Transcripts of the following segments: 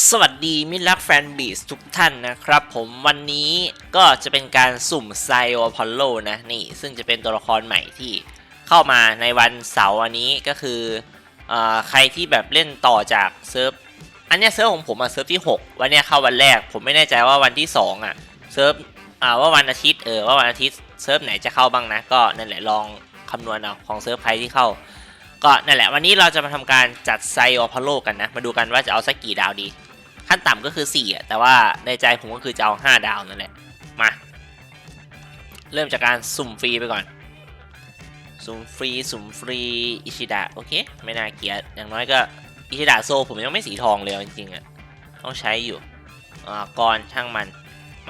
สวัสดีมิตรรักแฟนบีสทุกท่านนะครับผมวันนี้ก็จะเป็นการสุ่มไซโอพอลโลนะนี่ซึ่งจะเป็นตัวละครใหม่ที่เข้ามาในวันเสาร์วันนี้ก็คือเออใครที่แบบเล่นต่อจากเซิร์ฟอันนี้เซิร์ฟของผมอะเซิร์ฟที่ 6 วันนี้เข้าวันแรก ผมไม่แน่ใจว่าวันที่ 2อะเซิร์ฟว่าวันอาทิตย์เออว่าวันอาทิตย์เซิร์ฟไหนจะเข้าบ้างนะก็นั่นแหละลองคำนวณเอาของเซิร์ฟใครที่เข้าก็นั่นแหละวันนี้เราจะมาทำการจัดไซโอพอลโลกันนะมาดูกันว่าจะเอาสักกี่ดาวดี ขั้นต่ำก็คือ4อะแต่ว่าในใจผมก็คือจะเอา5ดาวนั่นแหละมา เริ่มจากการสุ่มฟรีไปก่อน สุ่มฟรีสุ่มฟรีอิชิดะโอเคไม่น่าเกลียดอย่างน้อยก็อิชิดะโซผมยังไม่สีทองเลยจริงๆอะต้องใช้อยู่อ่าก่อนช่างมัน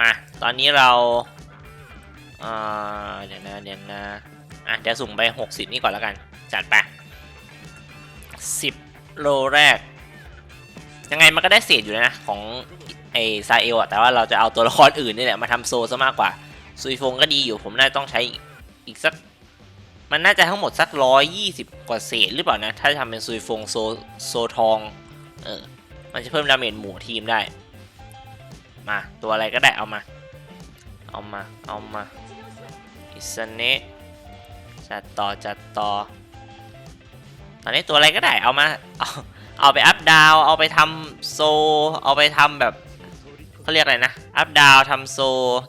มาตอนนี้เราอ่าเดี๋ยวนะเดี๋ยวนะอะเดี๋ยวสุ่มไป 60 นี่ก่อนแล้วกัน จัดไป 10 โลแรก ยังไงมันก็ได้เศษอยู่แล้วนะของไอซาเอลอะแต่ว่าเราจะเอาตัวละครอื่นนี่แหละมาทำโซซะมากกว่าซุยฟงก็ดีอยู่ผมน่าจะต้องใช้อีกสัก มันน่าจะทั้งหมดสักร้อยยี่สิบกว่าเศษหรือเปล่านะ ถ้าทำเป็นซุยฟงโซโซทองเออมันจะเพิ่มดาเมจหมู่ทีมได้ มาตัวอะไรก็ได้เอามา เอามา เอามาอิสเนะจัดต่อจัดต่อตอนนี้ตัวอะไรก็ได้เอามาเอา เอาไปอัพดาวเอาไปทำโซ เอาไปทำแบบเขาเรียกอะไรนะ อัพดาวทำโซ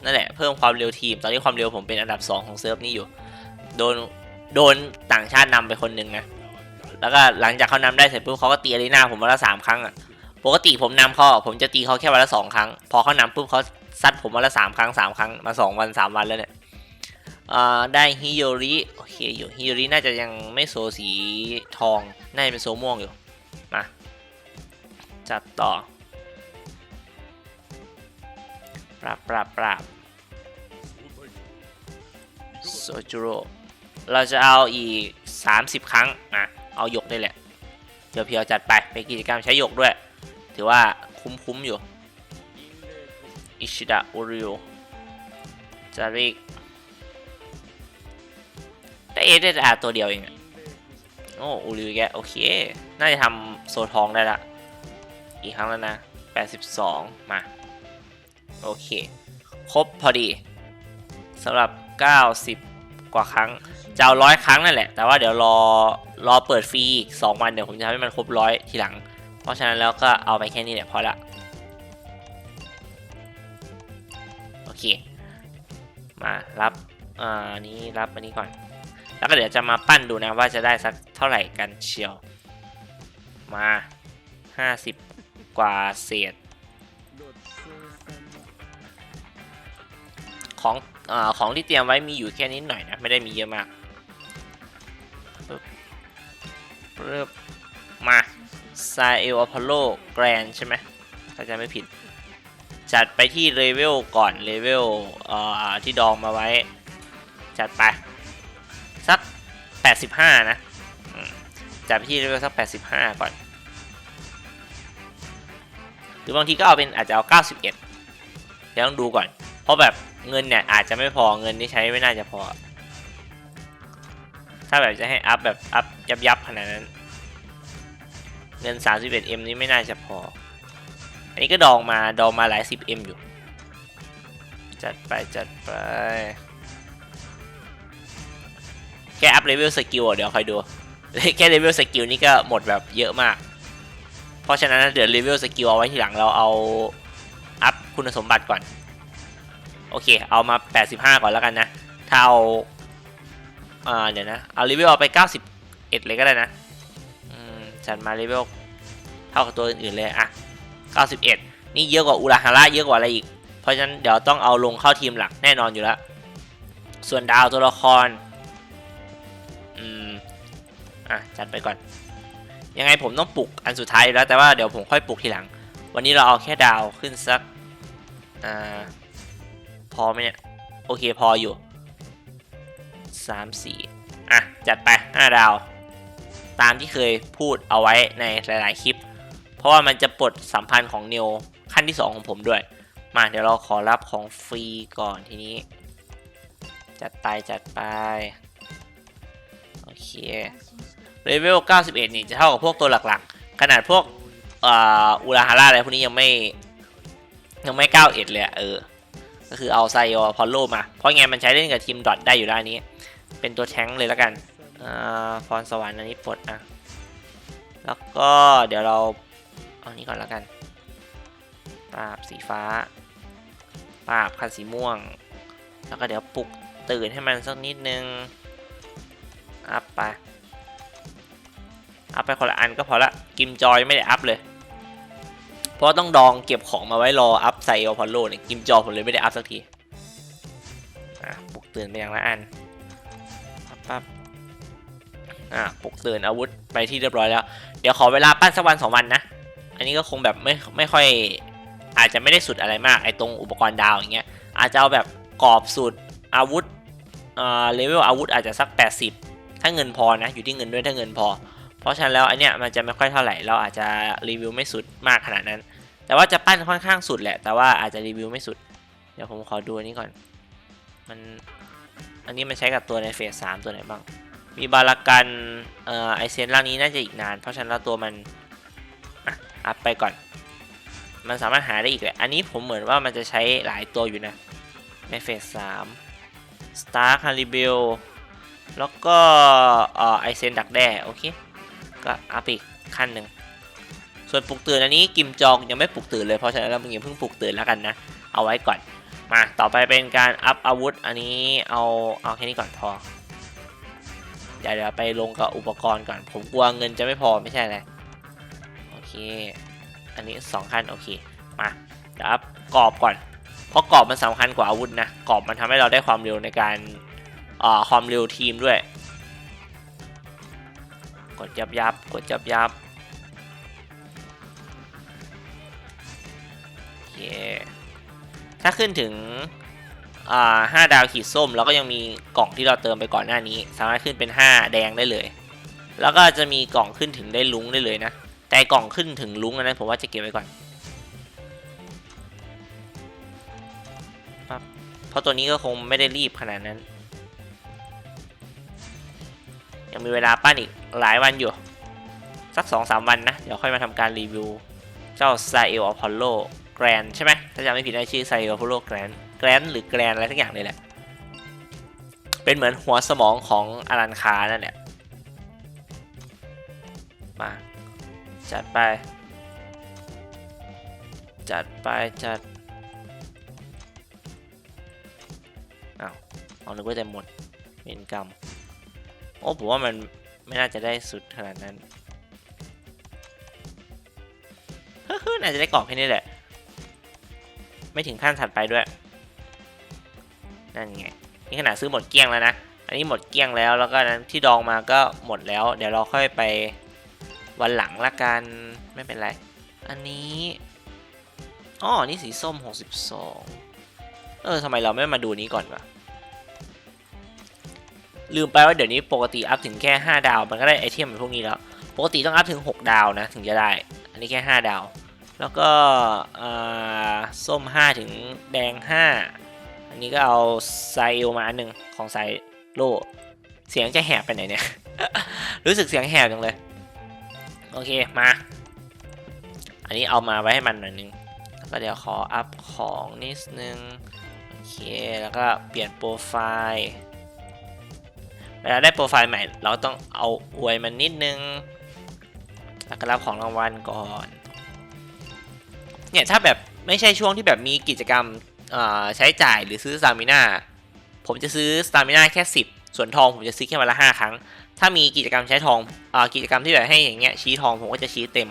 นั่นแหละ เพิ่มความเร็วทีม ตอนนี้ความเร็วผมเป็นอันดับ 2 ของเซิร์ฟนี้อยู่ โดน โดนต่างชาตินำไปคนหนึ่งนะ แล้วก็หลังจากเขานำได้เสร็จปุ๊บเขาก็ตีอารีนาผมวันละสามครั้งอะ ปกติผมนำเขาผมจะตีเขาแค่วันละสองครั้ง พอเขานำปุ๊บเขาซัดผมวันละสามครั้งสามครั้ง มาสองวันสามวันแล้วเนี่ยได้ฮิโยริ โอเคอยู่ฮิโยริน่าจะยังไม่โซสีทอง น่าจะเป็นโซม่วงอยู่ จัดต่อ ปราบปราบปราบโซจูโร่เราจะเอาอีก 30 ครั้งอะเอาหยกได้แหละเดี๋ยวเพียวจัดไปเป็นกิจกรรมใช้หยกด้วย ถือว่าคุ้มๆอยู่อิชิดะโอริโอจาริกแต่เอได้อาตัวเดียวเองอะโอ้อูริวแกโอเค น่าจะทำโซทองได้ละ กครั้งแล้วนะ 82 มา โอเค ครบพอดีสำหรับ 90 กว่าครั้งจะเอาร้อยครั้งนั่นแหละ แต่ว่าเดี๋ยวรอรอเปิดฟรีอีก2วันเดี๋ยวผมจะทำให้มันครบร้อยทีหลัง เพราะฉะนั้นแล้วก็เอาไปแค่นี้แหละพอละโอเค มารับอ่านี้รับอันนี้ก่อน แล้วก็เดี๋ยวจะมาปั้นดูนะว่าจะได้สักเท่าไหร่กันเชียว มา 50 กว่าเศษ ของอของที่เตรียมไว้มีอยู่แค่นิดหน่อยนะ ไม่ได้มีเยอะมากปึ๊บปึ๊บมาซาเอลอพอลโลแกรนใช่ไหมถ้าจะไม่ผิด จัดไปที่เลเวลก่อนเลเวลที่ดองมาไว้ จัดไป สัก 85 นะจัดไปที่เลเวลสัก 85 ก่อน หรือบางทีก็เอาเป็นอาจจะเอา 91เดี๋ยวต้องดูก่อน เพราะแบบเงินเนี่ยอาจจะไม่พอเงินที่ใช้ไม่น่าจะพอ ถ้าแบบจะให้อัพแบบอัพยับยับๆขนาดนั้น เงิน 31M นี้ไม่น่าจะพอ อันนี้ก็ดองมาดองมาหลาย 10M อยู่ จัดไปจัดไป แค่อัพเลเวลสกิลเดี๋ยวคอยดู แค่เลเวลสกิลนี่ก็หมดแบบเยอะมาก เพราะฉะนั้นเดี๋ยวเลเวลสกิลเอาไว้ทีหลังเราเอาอัพคุณสมบัติก่อน โอเค เอามา 85 ก่อนแล้วกันนะ ถ้าเอาอ่าเดี๋ยวนะ เอาเลเวลเอาไป 91 เลยก็ได้นะอืมจัดมาเลเวลเท่ากับตัวอื่นๆเลยอะ91 นี่เยอะกว่าอุราฮาระเยอะกว่าอะไรอีก เพราะฉะนั้นเดี๋ยวต้องเอาลงเข้าทีมหลักแน่นอนอยู่แล้ว ส่วนดาวตัวละคร อืม อะ จัดไปก่อน ยังไงผมต้องปลุกอันสุดท้ายแล้วแต่ว่าเดี๋ยวผมค่อยปลุกทีหลัง วันนี้เราเอาแค่ดาวขึ้นสักอ่าพอไหมเนี่ย โอเคพออยู่สามสี่อะ จัดไปห้าดาว ตามที่เคยพูดเอาไว้ในหลาย ๆ คลิป เพราะว่ามันจะปลดสัมพันธ์ของเนวขั้นที่ 2 ของผมด้วย มาเดี๋ยวเราขอรับของฟรีก่อนทีนี้ จัดไป จัดไป โอเค เลเวล 91 นี่จะเท่ากับพวกตัวหลักๆ ขนาดพวกอุราฮาร่าอะไรพวกนี้ยังไม่ยังไม่ก้าวเลยอเออ ก็คือเอาไซโอพอลโลมา เพราะไงมันใช้เล่นกับทีมดอทได้อยู่แล้วนนี้ เป็นตัวแท้งค์เลยแล้วกันอ่าพรสวรรค์อันนี้ปลดอะ แล้วก็เดี๋ยวเราเอานี้ก่อนแล้วกันปราบสีฟ้าปราบคันสีม่วง แล้วก็เดี๋ยวปลุกตื่นให้มันสักนิดนึงอัพไป อัพไปคนละอันก็พอละกิมจอยไม่ได้อัพเลย เพราะต้องดองเก็บของมาไว้รออัพไซเอพอลโลเนี่ยกิมจอผมเลยไม่ได้อัพสักทีปลุกเตื่นไปอย่างละอันปั๊บปั๊บอะปลุกเตื่นอาวุธไปที่เรียบร้อยแล้ว เดี๋ยวขอเวลาปั้นสักวันสองวันนะ อันนี้ก็คงแบบไม่ไม่ค่อยอาจจะไม่ได้สุดอะไรมากไอ้ตรงอุปกรณ์ดาวอย่างเงี้ยอาจจะเอาแบบกรอบสูตรอาวุธอ่าเลเวลอาวุธอาจจะสัก 80 ถ้าเงินพอนะอยู่ที่เงินด้วยถ้าเงินพอ เพราะฉะนั้นแล้วอันเนี้ยมันจะไม่ค่อยเท่าไหร่เราอาจจะรีวิวไม่สุดมากขนาดนั้น แต่ว่าจะปั้นค่อนข้างสุดแหละ แต่ว่าอาจจะรีวิวไม่สุด เดี๋ยวผมขอดูอันนี้ก่อน มัน อันนี้มันใช้กับตัวในเฟสสามตัวไหนบ้าง มีบารากันเอ่อไอเซนร่างนี้น่าจะอีกนาน เพราะฉะนั้นแล้วตัวมันอะอัพไปก่อน มันสามารถหาได้อีกเลยอันนี้ผมเหมือนว่ามันจะใช้หลายตัวอยู่นะ ในเฟสสามสตาร์คาริเบลแล้วก็เอ่อไอเซนดักแด้โอเค ก็อัพอีกขั้นหนึ่ง ส่วนปลุกตื่นอันนี้กิมจองยังไม่ปลุกตื่นเลย เพราะฉะนั้นเรามึงอย่าเพิ่งปลุกตื่นแล้วกันนะ เอาไว้ก่อน มาต่อไปเป็นการอัพอาวุธ อันนี้เอาเอาแค่นี้ก่อนพอ เดี๋ยวเดี๋ยวไปลงกับอุปกรณ์ก่อน ผมกลัวเงินจะไม่พอไม่ใช่เลยโอเค อันนี้สองขั้นโอเค มาเดี๋ยวอัพกรอบก่อน เพราะกรอบมันสำคัญกว่าอาวุธนะ กรอบมันทำให้เราได้ความเร็วในการอ่าความเร็วทีมด้วย กดยับยับกดยับยับเคถ้าขึ้นถึงอ่าห้าดาวขีดส้ม แล้วก็ยังมีกล่องที่เราเติมไปก่อนหน้านี้ สามารถขึ้นเป็น 5 แดงได้เลย แล้วก็จะมีกล่องขึ้นถึงได้ลุ้งได้เลยนะ แต่กล่องขึ้นถึงลุ้งนั้นผมว่าจะเก็บไว้ก่อนเพราะตัวนี้ก็คงไม่ได้รีบขนาดนั้น ยังมีเวลาปั้นอีกหลายวันอยู่ สัก 2-3 วันนะ เดี๋ยวค่อยมาทำการรีวิว เจ้าไซเอลอพอลโลแกรนใช่ไหมถ้าจำไม่ผิดนะชื่อไซเอลอพอลโลแกรนแกรนหรือแกรนอะไรทั้งอย่างเลยแหละ เป็นเหมือนหัวสมองของอารันคานั่นแหละมาจัดไป จัดไปจัดอ้าวเอาหนึกว่าจะหมดเวนกรรม โอ้ผมว่ามันไม่น่าจะได้สุดขนาดนั้นเฮ้ยน่าจะได้กล่องแค่นี้แหละ ไม่ถึงขั้นถัดไปด้วย นั่นไง นี่ขนาดซื้อหมดเกลี้ยงแล้วนะ อันนี้หมดเกลี้ยงแล้ว แล้วก็นั้นที่ดองมาก็หมดแล้ว เดี๋ยวเราค่อยไปวันหลังละกัน ไม่เป็นไร อันนี้ อ๋อ นี่สีส้ม 62 เออทำไมเราไม่มาดูนี้ก่อนวะ ลืมไปว่าเดี๋ยวนี้ปกติอัพถึงแค่ 5 ดาว มันก็ได้ไอเทมแบบพวกนี้แล้ว ปกติต้องอัพถึง 6 ดาวนะ ถึงจะได้ อันนี้แค่ 5 ดาว แล้วก็ส้ม 5 ถึงแดง 5 อันนี้ก็เอาไซเอลมาอันหนึ่งของไซโล เสียงจะแหบไปไหนเนี่ย รู้สึกเสียงแหบจังเลย โอเค มา อันนี้เอามาไว้ให้มันหน่อยนึง แล้วก็เดี๋ยวขออัพของนิดนึง โอเค แล้วก็เปลี่ยนโปรไฟล์ เวลาได้โปรไฟล์ใหม่ เราต้องเอาอวยมันนิดนึงแล้วก็รับของรางวัลก่อน เนี่ยถ้าแบบไม่ใช่ช่วงที่แบบมีกิจกรรมใช้จ่ายหรือซื้อสตามิน่าผมจะซื้อสตามิน่าแค่ 10 ส่วนทองผมจะซื้อแค่วันละ 5 ครั้ง ถ้ามีกิจกรรมใช้ทองอกิจกรรมที่แบบให้อย่างเงี้ยชี้ทองผมก็จะชี้เต็ม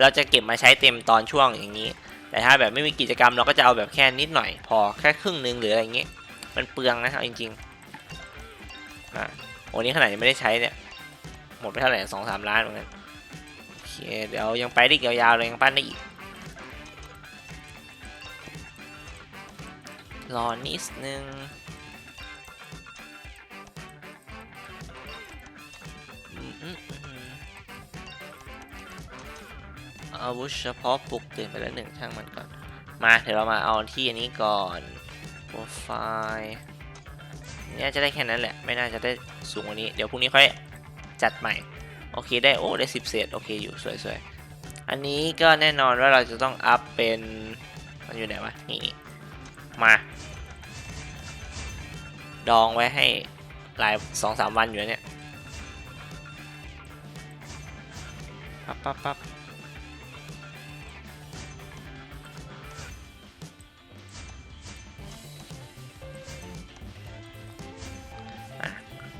เราจะเก็บมาใช้เต็มตอนช่วงอย่างนี้ แต่ถ้าแบบไม่มีกิจกรรมเราก็จะเอาแบบแค่นิดหน่อย พอแค่ครึ่งนึงหรืออะไรเงี้ยมันเปลืองนะเอาจริงๆ อะโอ้นี้ขนาดยังไม่ได้ใช้เนี่ย หมดไปเท่าไหร่สองสามล้านเหมือนกันโอเคเดี๋ยวยังไปได้ยาวๆเลยยังปั้นได้อีก รอนิดนึงอืมอืมอืมอาวุธเฉพาะปลุกตื่นไปแล้วหนึ่งช่างมันก่อน มาเดี๋ยวเรามาเอาที่อันนี้ก่อนโปรไฟล์ เนี่ยจะได้แค่นั้นแหละ ไม่น่าจะได้สูงกว่านี้ เดี๋ยวพรุ่งนี้ค่อยจัดใหม่ โอเคได้โอ้ได้สิบเศษโอเคอยู่สวยๆ อันนี้ก็แน่นอนว่าเราจะต้องอัพเป็นมันอยู่ไหนวะนี่มา ดองไว้ให้หลายสองสามวันอยู่เนี่ยปั๊บปั๊บปั๊บ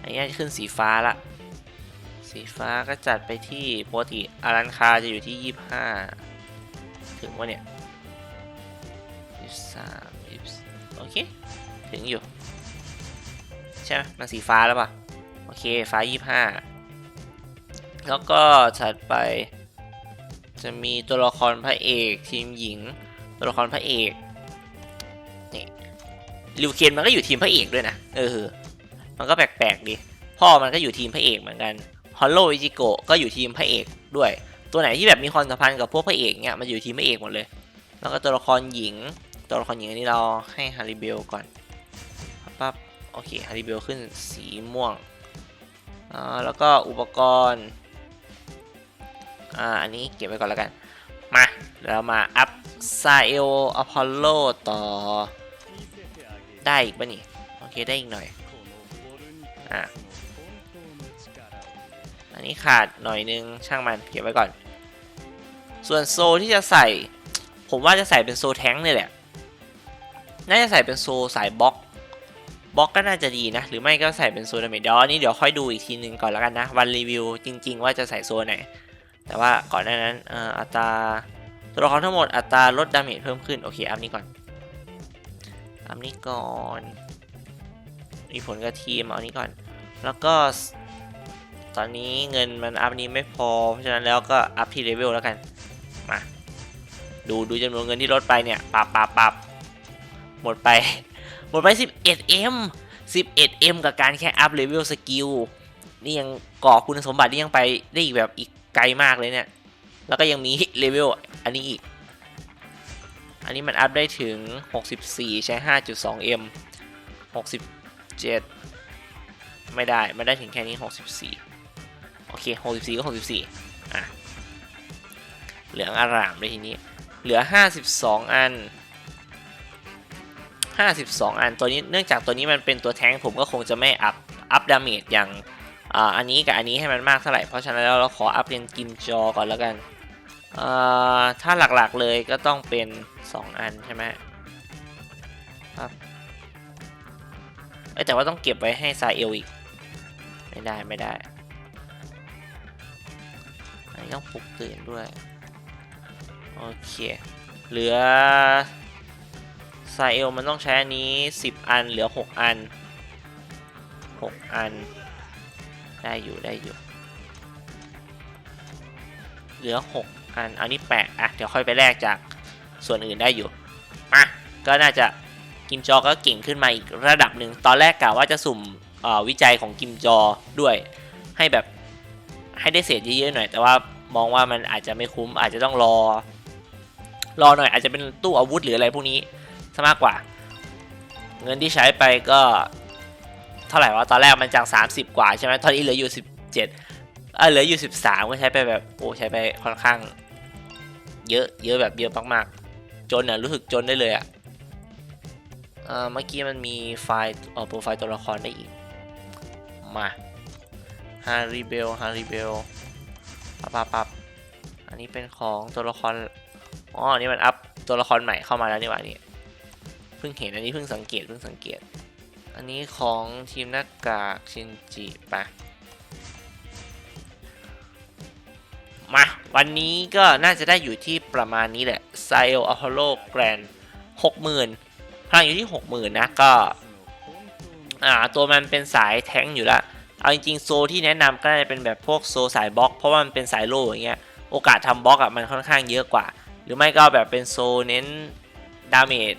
อันนี้ขึ้นสีฟ้าละ สีฟ้าก็จัดไปที่ปกติอารันคาจะอยู่ที่ 25 ถึงวะเนี่ย23 24โอเค ถึงอยู่ ใช่ไหมมันสีฟ้าแล้วป่ะ โอเค ฟ้า 25 แล้วก็ถัดไป จะมีตัวละครพระเอกทีมหญิง ตัวละครพระเอกนี่ลิวเคนมันก็อยู่ทีมพระเอกด้วยนะ เออ มันก็แปลกๆดี พ่อมันก็อยู่ทีมพระเอกเหมือนกันฮอลโลอิจิโกะก็อยู่ทีมพระเอกด้วย ตัวไหนที่แบบมีความสัมพันธ์กับพวกพระเอกเนี่ยมันอยู่ทีมพระเอกหมดเลย แล้วก็ตัวละครหญิง ตัวละครหญิงอันนี้เราให้ฮาริเบลก่อนปั๊บโอเคฮาริเบลขึ้นสีม่วงอ่าแล้วก็อุปกรณ์อ่าอันนี้เก็บไว้ก่อนแล้วกัน มาเรามาอัพซาเอลอพอลโลต่อได้อีกปะนี่ โอเค ได้อีกหน่อย อะอันนี้ขาดหน่อยนึงช่างมันเก็บไว้ก่อน ส่วนโซที่จะใส่ ผมว่าจะใส่เป็นโซแท้งนี่แหละ น่าจะใส่เป็นโซสายบล็อกบล็อกก็น่าจะดีนะ หรือไม่ก็ใส่เป็นโซดาเมจเดี๋ยวอันนี้เดี๋ยวค่อยดูอีกทีหนึ่งก่อนแล้วกันนะ วันรีวิวจริง ๆ ว่าจะใส่โซไหน แต่ว่าก่อนหน้านั้นอ่ออัตราตัวละครทั้งหมดอัตราลดดาเมจเพิ่มขึ้น โอเค อัพนี้ก่อน อัพนี้ก่อน มีผลกับทีมเอานี้ก่อน แล้วก็ตอนนี้เงินมันอัพนี้ไม่พอ เพราะฉะนั้นแล้วก็อัพที่เลเวลแล้วกัน มา ดูดูจำนวนเงินที่ลดไปเนี่ยปับปับปับหมดไป หมดไป 11m 11m กับการแค่อัพเลเวลสกิลนี่ยังก่อคุณสมบัตินี่ยังไปได้อีกแบบอีกไกลมากเลยเนี่ย แล้วก็ยังมีเลเวลอันนี้อีก อันนี้มันอัพได้ถึง 64 ใช้ 5.2m 67 ไม่ได้ไมันได้ถึงแค่นี้ 64 โอเค 64 ก็ 64 อะ เหลืองอารามเลยทีนี้ เหลือ 52 อัน 52 อัน ตัวนี้เนื่องจากตัวนี้มันเป็นตัวแท้งผมก็คงจะไม่อัพ อัพดาเมจอย่างอ่าอันนี้กับอันนี้ให้มันมากเท่าไหร่ เพราะฉะนั้นแล้วเราขออัพเป็นกิมจอก่อนแล้วกันอ่าถ้าหลักๆเลยก็ต้องเป็น 2 อันใช่ไหมครับ อ้แต่ว่าต้องเก็บไว้ให้ซาเอลอีก ไม่ได้ไม่ได้อันนี้ต้องปลุกตื่นด้วย โอเค เหลือซาเอลมันต้องใช้อันนี้ 10 อันเหลือ 6 อัน 6 อัน ได้อยู่ได้อยู่ เหลือ 6 อัน อันนี้แปะอะ เดี๋ยวค่อยไปแลกจากส่วนอื่นได้อยู่มาก็น่าจะ กิมจอก็เก่งขึ้นมาอีกระดับหนึ่งตอนแรกกะว่าจะสุ่มวิจัยของกิมจอด้วย ให้แบบให้ได้เศษเยอะๆหน่อย แต่ว่ามองว่ามันอาจจะไม่คุ้มอาจจะต้องรอ รอหน่อยอาจจะเป็นตู้อาวุธหรืออะไรพวกนี้ซะมากกว่า เงินที่ใช้ไปก็เท่าไหร่วะตอนแรกมันจาก 30 กว่าใช่ไหมตอนนี้เหลืออยู่ 17เออเหลืออยู่ 13 ก็ใช้ไปแบบโอ้ใช้ไปค่อนข้าง เยอะเยอะแบบเยอะมากๆจนอะรู้สึกจนได้เลยอะ เมื่อกี้มันมีไฟล์โปรไฟล์ตัวละครได้อีก มาฮาริเบลฮาริเบลปับปับปับอันนี้เป็นของตัวละคร อ๋ออันนี้มันอัพตัวละครใหม่เข้ามาแล้วนี่หว่านี่เพิ่งเห็นอันนี้เพิ่งสังเกตเพิ่งสังเกต อันนี้ของทีมหน้ากากชินจิปะมา วันนี้ก็น่าจะได้อยู่ที่ประมาณนี้แหละไซโออพอลโลแกรนหกหมื่น พลังอยู่ที่หกหมื่นนะก็อ่าตัวมันเป็นสายแท้งอยู่ล้วเอาจริงๆโซที่แนะนำก็น่าจะเป็นแบบพวกโซสายบล็อกเพราะว่ามันเป็นสายโล่อย่างเงี้ยโอกาสทำบล็อกอะมันค่อนข้างเยอะกว่า หรือไม่ก็แบบเป็นโซเน้นดาเมจ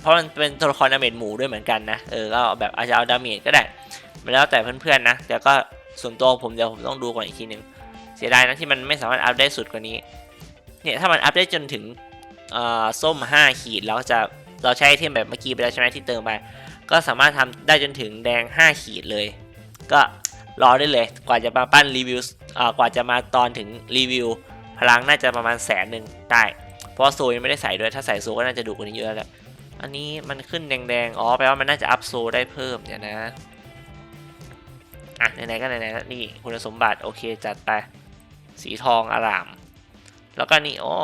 เพราะมันเป็นตัวละครดาเมจหมูด้วยเหมือนกันนะเออก็แบบอาจจะเอาดาเมจก็ได้มันแล้วแต่เพื่อนๆนะแต่ก็ส่วนตัวผมเดี๋ยวผมต้องดูก่อนอีกทีนึงเสียดายนะที่มันไม่สามารถอัพได้สุดกว่านี้เนี่ยถ้ามันอัพได้จนถึงส้ม 5 ขีดแล้วจะ เราใช้ไอเทมแบบเมื่อกี้ไปแล้วใช่ไหมที่เติมไป ก็สามารถทำได้จนถึงแดง 5 ขีดเลย ก็รอได้เลย กว่าจะมาปั้นรีวิวกว่าจะมาตอนถึงรีวิว พลังน่าจะประมาณแสนหนึ่งได้เพราะว่าโซยังไม่ได้ใส่ด้วยถ้าใส่โซก็น่าจะดุกว่านี้เยอะแล้วอันนี้มันขึ้นแดงๆ อ๋อแปลว่ามันน่าจะอัพโซได้เพิ่มเดี๋ยนะ อะไหนๆก็ไหนๆนี่คุณสมบัติโอเคจัดไป สีทองอาราม แล้วก็นี่อ๋อ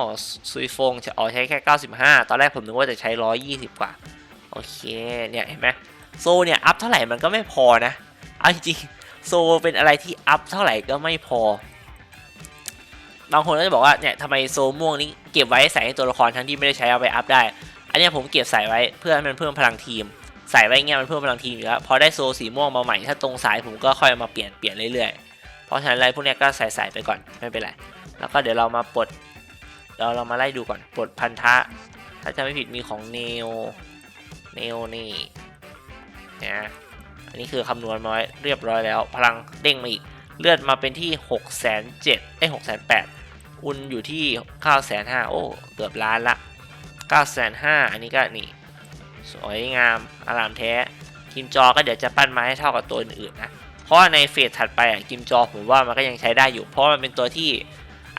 ซุยฟงจะอ๋อใช้แค่ 95 ตอนแรกผมนึกว่าจะใช้ 120 กว่า โอเค เนี่ย เห็นไหมโซเนี่ย อัพเท่าไหร่มันก็ไม่พอนะ เอาจริงโซเป็นอะไรที่อัพเท่าไหร่ก็ไม่พอ บางคนก็จะบอกว่าเนี่ยทำไมโซม่วงนี้เก็บไว้ใส่ให้ตัวละครทั้งที่ไม่ได้ใช้เอาไปอัพได้ อันนี้ผมเก็บใส่ไว้เพื่อให้มันเพิ่มพลังทีม ใส่ไว้เงี้ยมันเพิ่มพลังทีมอยู่แล้วพอได้โซสีม่วงมาใหม่ถ้าตรงสายผมก็ค่อยมาเปลี่ยนเปลี่ยนเรื่อยๆ เพราะฉะนั้นอะไรพวกนี้ก็ใส่ใส่ไปก่อนไม่เป็นไร แล้วก็เดี๋ยวเรามาปลดเราเรามาไล่ดูก่อนปลดพันธะ ถ้าจะไม่ผิดมีของเนโอเนโอนี่นะอันนี้คือคำนวณมาไว้เรียบร้อยแล้ว พลังเด้งมาอีกเลือดมาเป็นที่6 7 0 0 0ไอ้6 8 0 0อุนอยู่ที่ 9 5 0 0 0โอ้เกือบล้านละ 9 5 0 0 0อันนี้ก็นี่ สวยงามอารามแท้กิมจอก็เดี๋ยวจะปั้นมาให้เท่ากับตัวอื่นๆนะ เพราะในเฟสถัดไปอะกิมจอผมว่ามันก็ยังใช้ได้อยู่ เพราะมันเป็นตัวที่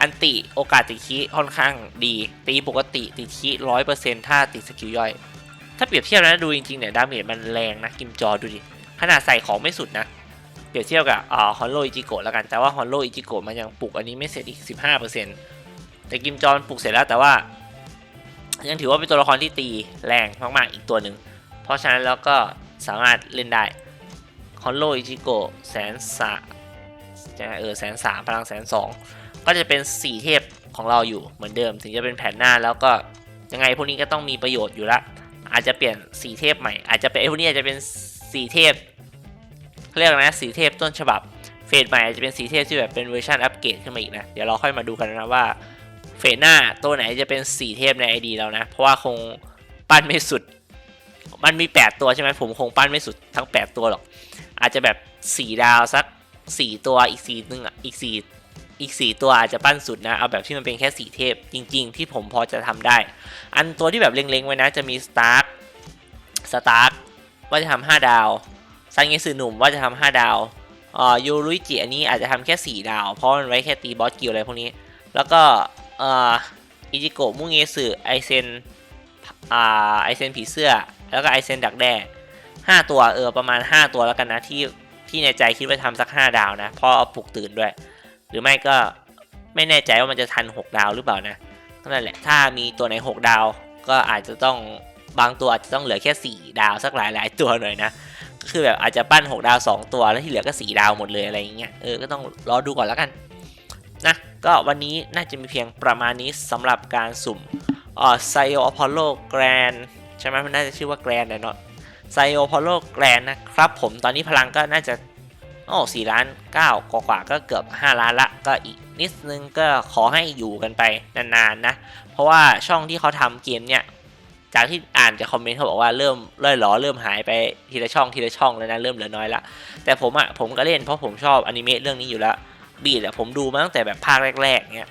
อันติโอกาสติดคีค่อนข้างดี ตีปกติติดคีร้อยเปอร์เซ็นต์ถ้าติดสกิลย่อย ถ้าเปรียบเทียบนะดูจริงๆเนี่ยดาเมจมันแรงนะกิมจอดูดิ ขนาดใส่ของไม่สุดนะ เปรียบเทียบกับอ่าฮอนโลอิจิโกะแล้วกันแต่ว่าฮอนโลอิจิโกะมันยังปลุกอันนี้ไม่เสร็จอีก 15%แต่กิมจอนปลุกเสร็จแล้วแต่ว่า ยังถือว่าเป็นตัวละครที่ตีแรงมากๆอีกตัวหนึ่งเพราะฉะนั้นแล้วก็สามารถเล่นได้ฮอนโลอิจิโกะแสนสาจะเออแสนสามพลังแสนสอง ก็จะเป็น 4 เทพของเราอยู่เหมือนเดิม ถึงจะเป็นแผนหน้าแล้วก็ยังไงพวกนี้ก็ต้องมีประโยชน์อยู่ละ อาจจะเปลี่ยนสีเทพใหม่ อาจจะเป็นไอ้พวกนี้อาจจะเป็นสีเทพเรียกนะสีเทพต้นฉบับเฟสใหม่อาจจะเป็นสีเทพที่แบบเป็นเวอร์ชันอัปเกรดขึ้นมาอีกนะ เดี๋ยวเราค่อยมาดูกันนะว่าเฟสหน้าตัวไหนจะเป็นสีเทพใน ID เรานะ เพราะว่าคงปั้นไม่สุด มันมี 8 ตัวใช่ไหมผมคงปั้นไม่สุดทั้ง 8 ตัวหรอก อาจจะแบบ 4 ดาวสัก 4 ตัวอีก4นึงอะอีก 4 อีก 4 ตัวอาจจะปั้นสุดนะ เอาแบบที่มันเป็นแค่ 4 เทพ จริง ๆ ที่ผมพอจะทำได้ อันตัวที่แบบเล็งๆ ไว้นะ จะมีสตาร์สตาร์ว่าจะทำ5ดาวซังเงสึหนุ่มว่าจะทำ5ดาวอ่ายูรุยจิอันนี้อาจจะทำแค่ 4 ดาว เพราะมันไว้แค่ตีบอสกิลอะไรพวกนี้ แล้วก็เอ่ออิจิโกะมุงเงสึไอเซนอ่าไอเซนผีเสื้อ แล้วก็ไอเซนดักแด้ห้าตัวเออประมาณ 5 ตัวแล้วกันนะที่ที่ในใจคิดว่าทำสัก 5 ดาวนะพราะเอาปลุกตื่นด้วย หรือไม่ก็ไม่แน่ใจว่ามันจะทัน 6 ดาวหรือเปล่านะนั่นแหละถ้ามีตัวไหน 6 ดาว ก็อาจจะต้องบางตัวอาจจะต้องเหลือแค่ 4 ดาวสักหลายหลายตัวหน่อยนะก็คือแบบอาจจะปั้น 6 ดาว 2 ตัวแล้วที่เหลือก็ 4 ดาวหมดเลยอะไรอย่างเงี้ยเออก็ต้องรอดูก่อนแล้วกันนะก็วันนี้น่าจะมีเพียงประมาณนี้สำหรับการสุ่มอ่อไซโออพอลโลแกรนใช่ไหมมันน่าจะชื่อว่าแกรนเนาะไซโอพอลโลแกรนนะครับผมตอนนี้พลังก็น่าจะ โอ้สี่ล้านเก้ากว่าก็เกือบ 5 ล้านละก็อีกนิดนึงก็ขอให้อยู่กันไปนานๆนะ เพราะว่าช่องที่เขาทำเกมเนี่ยจากที่อ่านจากคอมเมนต์เขาบอกว่าเริ่มเล่อยหลอเริ่มหายไปทีละช่องทีละช่องแล้วนะเริ่มเหลือน้อยละแต่ผมอะผมก็เล่นเพราะผมชอบอนิเมะเรื่องนี้อยู่แล้วบีดอะผมดูมาตั้งแต่แบบภาคแรกๆเนี้ย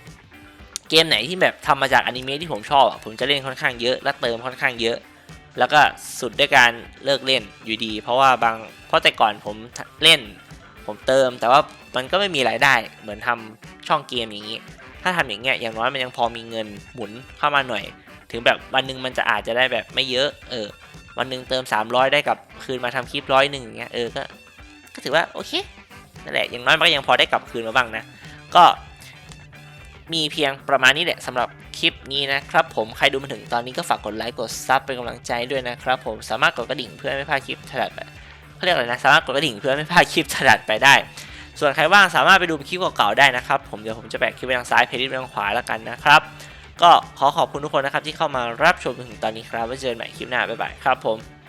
เกมไหนที่แบบทำมาจากอนิเมะที่ผมชอบอะผมจะเล่นค่อนข้างเยอะและเติมค่อนข้างเยอะ แล้วก็สุดด้วยการเลิกเล่นอยู่ดี เพราะว่าบางเพราะแต่ก่อนผมเล่น ผมเติม แต่ว่ามันก็ไม่มีรายได้เหมือนทำช่องเกมอย่างนี้ ถ้าทำอย่างเงี้ยอย่างน้อยมันยังพอมีเงินหมุนเข้ามาหน่อย ถึงแบบวันหนึ่งมันจะอาจจะได้แบบไม่เยอะ เออ วันหนึ่งเติม 300 ได้กับคืนมาทำคลิปร้อยหนึ่งอย่างเงี้ยเออก็ก็ถือว่าโอเคนั่นแหละอย่างน้อยมันก็ยังพอได้กลับคืนมาบ้างนะ ก็มีเพียงประมาณนี้แหละสำหรับคลิปนี้นะครับผมใครดูมาถึงตอนนี้ก็ฝากกดไลค์กดซับเป็นกำลังใจด้วยนะครับผมสามารถกดกระดิ่งเพื่อไม่พลาดคลิปถัดไป เขาเรียกอะไรนะ สามารถกดกระดิ่งเพื่อไม่พลาดคลิปถัดไปได้ ส่วนใครว่างสามารถไปดูคลิปเก่าๆได้นะครับ ผมเดี๋ยวผมจะแปะคลิปไว้ทางซ้ายเพจไว้ทางขวาแล้วกันนะครับ ก็ขอขอบคุณทุกคนนะครับที่เข้ามารับชมจนถึงตอนนี้ครับไว้เจอกันใหม่คลิปหน้าบ๊ายบายครับผม